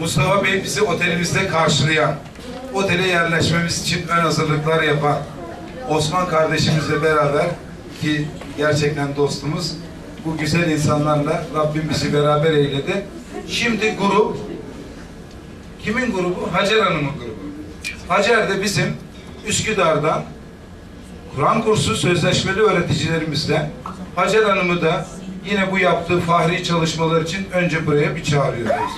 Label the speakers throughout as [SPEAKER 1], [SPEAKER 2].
[SPEAKER 1] Mustafa Bey bizi otelimizde karşılayan, otele yerleşmemiz için ön hazırlıklar yapan, Osman kardeşimizle beraber ki gerçekten dostumuz, bu güzel insanlarla Rabbim bizi beraber eyledi. Şimdi grup, kimin grubu? Hacer Hanım'ın grubu. Hacer de bizim Üsküdar'dan Kur'an kursu sözleşmeli öğreticilerimizden Hacer Hanım'ı da yine bu yaptığı fahri çalışmalar için önce buraya bir çağırıyoruz.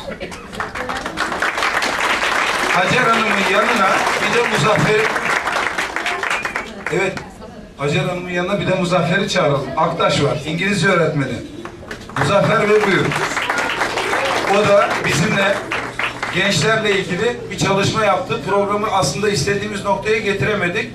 [SPEAKER 1] Hacer Hanım'ın yanına bir de Muzaffer Evet Hacer Hanım'ın yanına bir de Muzaffer'i çağıralım. Aktaş var. İngilizce öğretmeni. Muzaffer ve buyur. O da bizimle gençlerle ilgili bir çalışma yaptı. Programı aslında istediğimiz noktaya getiremedik.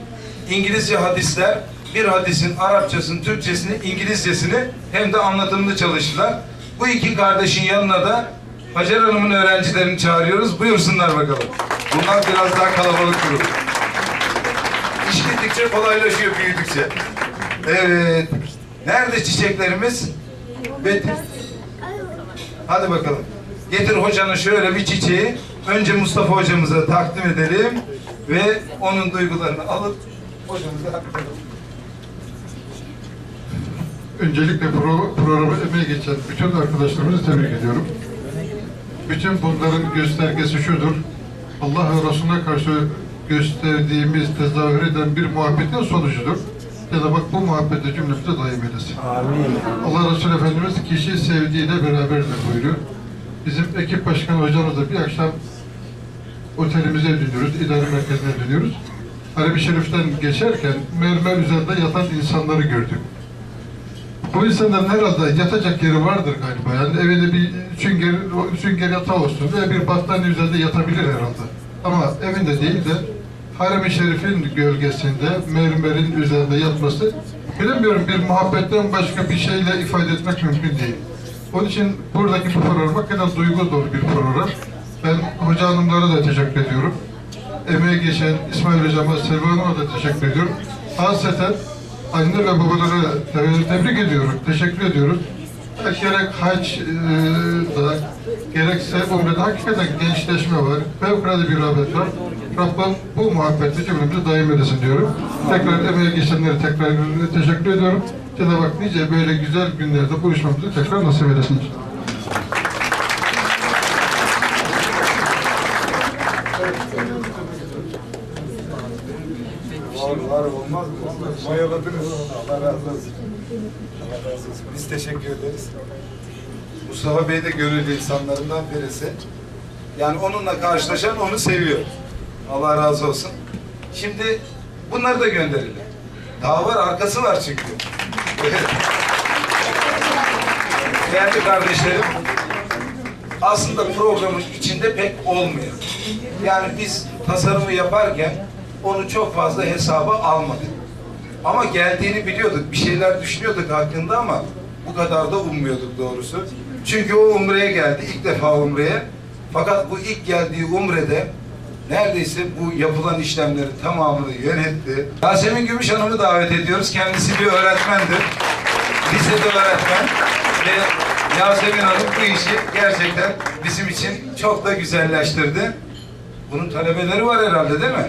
[SPEAKER 1] İngilizce hadisler, bir hadisin Arapçasını, Türkçesini, İngilizcesini hem de anlatımını çalıştılar. Bu iki kardeşin yanına da Hacer Hanım'ın öğrencilerini çağırıyoruz. Buyursunlar bakalım. Bunlar biraz daha kalabalık grup. İş gittikçe kolaylaşıyor büyüdükçe. Evet. Nerede çiçeklerimiz? Betty. Hadi bakalım. Getir hocanın şöyle bir çiçeği. Önce Mustafa hocamıza takdim edelim ve onun duygularını alıp hocamıza aktaralım.
[SPEAKER 2] Öncelikle pro programa emeği geçen bütün arkadaşlarımızı tebrik ediyorum. Bütün bunların göstergesi şudur. Allah ve Resulüne karşı gösterdiğimiz, tezahür eden bir muhabbetin sonucudur. Bak bu muhabbete cümlemize daim eylesin. Allah Resulü Efendimiz kişi sevdiğiyle beraberdir buyuruyor. Bizim ekip başkanı hocamızla bir akşam otelimize dönüyoruz, idare merkezine dönüyoruz. Arabi Şerif'ten geçerken mermer üzerinde yatan insanları gördük. Bu insanların herhalde yatacak yeri vardır galiba. Yani evinde bir sünger, sünger yatağı olsun veya bir battaniye üzerinde yatabilir herhalde. Ama evinde değil de Harem-i Şerif'in gölgesinde mermerin üzerinde yatması bilemiyorum bir muhabbetten başka bir şeyle ifade etmek mümkün değil. Onun için buradaki bu program hakikaten duygu dolu bir program. Ben hoca hanımlara da teşekkür ediyorum. Emeği geçen İsmail hocama, Selvi Hanım'a da teşekkür ediyorum. Hasreten anne ve babalara te- tebrik ediyorum, teşekkür ediyoruz. Gerek hac e, da, gerekse umrede hakikaten gençleşme var, fevkalade bir rağbet var. Rabbim bu muhabbeti cümlemize daim edesin diyorum. Tekrar emeğe geçenlere tekrar teşekkür ediyorum. Cenab-ı Hak nice böyle güzel günlerde buluşmamızı tekrar nasip edesin.
[SPEAKER 1] Var, var olmaz mı? Mayaladınız. Allah razı olsun. Allah razı olsun. Biz teşekkür ederiz. Mustafa Bey de gönüllü insanlarından birisi. Yani onunla karşılaşan onu seviyor. Allah razı olsun. Şimdi bunları da gönderelim. Daha var, arkası var çünkü. Değerli kardeşlerim, aslında programın içinde pek olmuyor. Yani biz tasarımı yaparken onu çok fazla hesaba almadık. Ama geldiğini biliyorduk, bir şeyler düşünüyorduk hakkında ama bu kadar da ummuyorduk doğrusu. Çünkü o umreye geldi, ilk defa umreye. Fakat bu ilk geldiği umrede neredeyse bu yapılan işlemlerin tamamını yönetti. Yasemin Gümüş Hanım'ı davet ediyoruz. Kendisi bir öğretmendir. Lisede öğretmen ve Yasemin Hanım bu işi gerçekten bizim için çok da güzelleştirdi. Bunun talebeleri var herhalde değil mi?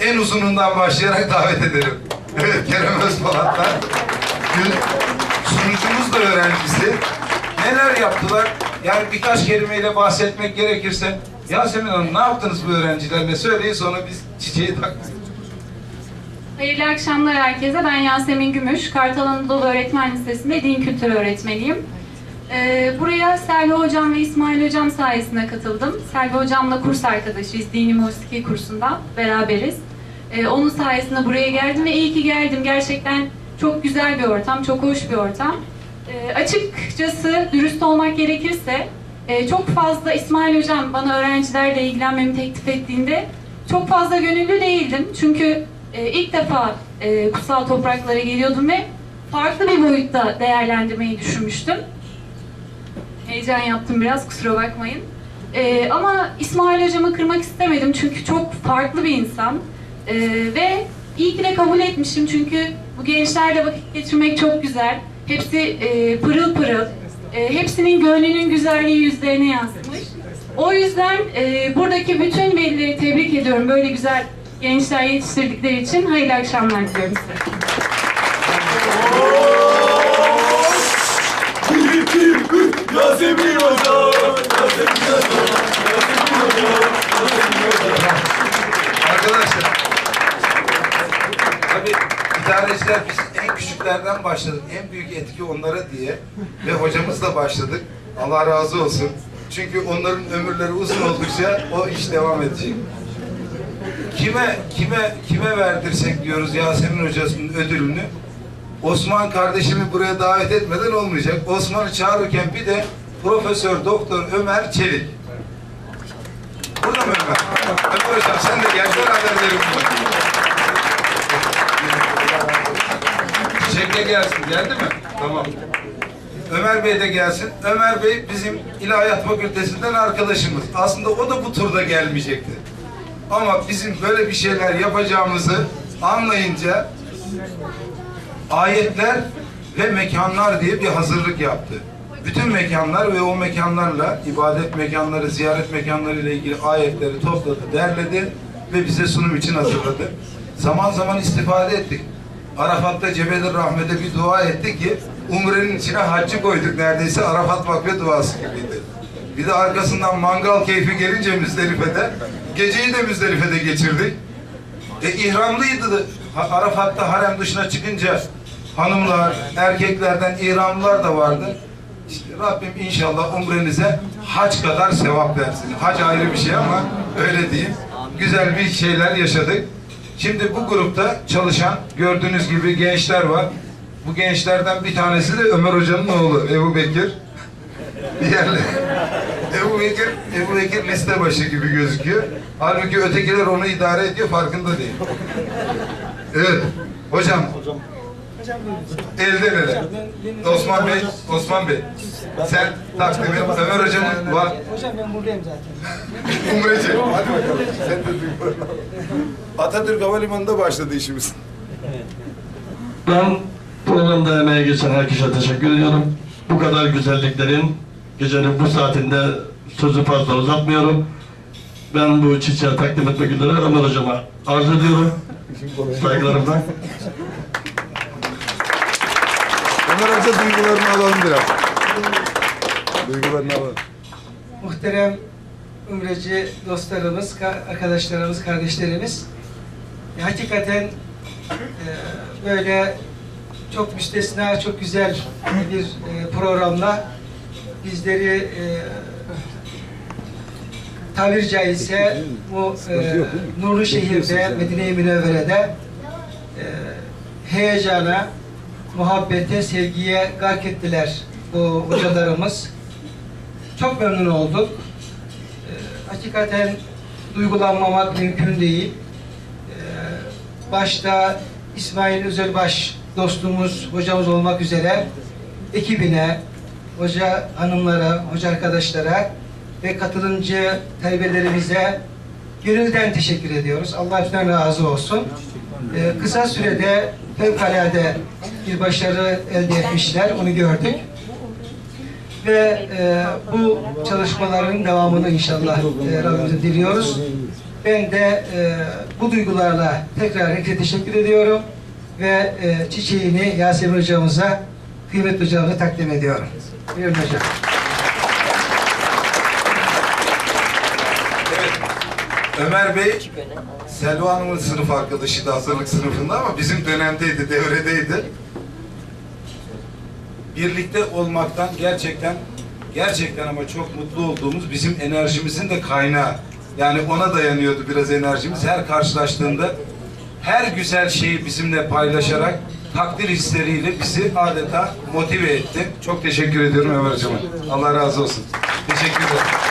[SPEAKER 1] En uzunundan başlayarak davet edelim. Evet Kerem Özpolatlar. Gün sunucumuz da öğrencisi. Neler yaptılar? Yani birkaç kelimeyle bahsetmek gerekirse Yasemin Hanım ne yaptınız bu öğrencilerle söyleyin sonra biz çiçeği taktık.
[SPEAKER 3] Hayırlı akşamlar herkese. Ben Yasemin Gümüş. Kartal Anadolu Öğretmen Lisesi'nde din kültürü öğretmeniyim. Ee, buraya Selvi Hocam ve İsmail Hocam sayesinde katıldım. Selvi Hocamla kurs arkadaşıyız. Dini Musiki kursunda beraberiz. Ee, onun sayesinde buraya geldim ve iyi ki geldim. Gerçekten çok güzel bir ortam, çok hoş bir ortam. Ee, açıkçası dürüst olmak gerekirse e, çok fazla İsmail Hocam bana öğrencilerle ilgilenmemi teklif ettiğinde çok fazla gönüllü değildim. Çünkü e, ilk defa e, kutsal topraklara geliyordum ve farklı bir boyutta değerlendirmeyi düşünmüştüm. Heyecan yaptım biraz kusura bakmayın. E, ama İsmail hocamı kırmak istemedim çünkü çok farklı bir insan. E, ve iyi ki de kabul etmişim çünkü bu gençlerle vakit geçirmek çok güzel. Hepsi e, pırıl pırıl. E, hepsinin gönlünün güzelliği yüzlerine yansımış. O yüzden e, buradaki bütün velileri tebrik ediyorum. Böyle güzel gençler yetiştirdikleri için hayırlı akşamlar diliyorum size.
[SPEAKER 1] Arkadaşlar, tabii idareciler biz en küçüklerden başladık. En büyük etki onlara diye ve hocamızla başladık. Allah razı olsun. Çünkü onların ömürleri uzun oldukça o iş devam edecek. Kime kime kime verdirsek diyoruz Yasemin hocasının ödülünü. Osman kardeşimi buraya davet etmeden olmayacak. Osman'ı çağırırken bir de Profesör Doktor Ömer Çelik. Burada mı Ömer? Ömer hocam sen de gel beraber verin bunu. De gelsin. Geldi mi? Tamam. Ömer Bey de gelsin. Ömer Bey bizim İlahiyat Fakültesinden arkadaşımız. Aslında o da bu turda gelmeyecekti. Ama bizim böyle bir şeyler yapacağımızı anlayınca ayetler ve mekanlar diye bir hazırlık yaptı. Bütün mekanlar ve o mekanlarla, ibadet mekanları, ziyaret mekanları ile ilgili ayetleri topladı, derledi ve bize sunum için hazırladı. Zaman zaman istifade ettik. Arafat'ta Cebel-i Rahmet'e bir dua etti ki Umre'nin içine haccı koyduk neredeyse Arafat vakfe duası gibiydi. Bir de arkasından mangal keyfi gelince Müzdelife'de geceyi de Müzdelife'de geçirdik. E ihramlıydı Arafat'ta harem dışına çıkınca hanımlar, erkeklerden ihramlılar da vardı. İşte Rabbim inşallah umrenize hac kadar sevap versin. Hac ayrı bir şey ama öyle diyeyim. Güzel bir şeyler yaşadık. Şimdi bu grupta çalışan gördüğünüz gibi gençler var. Bu gençlerden bir tanesi de Ömer Hoca'nın oğlu Ebu Bekir. Diğerleri. Ebu Bekir, Ebu Bekir liste başı gibi gözüküyor. Halbuki ötekiler onu idare ediyor farkında değil. Evet. Hocam. Elden ele. Osman Bey, Osman Bey. Sen takdimi Ömer hocamın var.
[SPEAKER 4] Hocam ben buradayım zaten.
[SPEAKER 1] Umreci. Hadi bakalım. Sen de duygu. Atatürk Havalimanı'nda başladı işimiz.
[SPEAKER 5] Ben programda emeğe geçen herkese teşekkür ediyorum. Bu kadar güzelliklerin gecenin bu saatinde sözü fazla uzatmıyorum. Ben bu çiçeği takdim etmek üzere Ömer Hocama arz ediyorum. Saygılarımla.
[SPEAKER 6] Ömer Hoca duygularını alalım biraz. Duygularını alalım.
[SPEAKER 4] Muhterem Ümreci dostlarımız, ka- arkadaşlarımız, kardeşlerimiz. E, hakikaten e, böyle çok müstesna, çok güzel bir e, programla bizleri e, tabir caizse bu e, nurlu şehirde, Medine-i Münevvere'de e, heyecana, muhabbete, sevgiye gark ettiler bu hocalarımız. Çok memnun olduk. Ee, hakikaten duygulanmamak mümkün değil. Ee, başta İsmail Özelbaş dostumuz, hocamız olmak üzere ekibine, hoca hanımlara, hoca arkadaşlara ve katılımcı talebelerimize gönülden teşekkür ediyoruz. Allah hepsinden razı olsun. Ee, kısa sürede fevkalade bir başarı elde etmişler, onu gördük ve e, bu çalışmaların devamını inşallah e, Rabbimize diliyoruz. Ben de e, bu duygularla tekrar herkese teşekkür ediyorum ve e, çiçeğini Yasemin hocamıza, kıymetli hocamıza takdim ediyorum. Buyurun hocam.
[SPEAKER 1] Ömer Bey, Selva Hanım'ın sınıf arkadaşıydı hazırlık sınıfında ama bizim dönemdeydi, devredeydi. Birlikte olmaktan gerçekten, gerçekten ama çok mutlu olduğumuz bizim enerjimizin de kaynağı. Yani ona dayanıyordu biraz enerjimiz. Her karşılaştığında her güzel şeyi bizimle paylaşarak takdir hisleriyle bizi adeta motive etti. Çok teşekkür ediyorum Ömer Hocam'a. Allah razı olsun. Teşekkür ederim.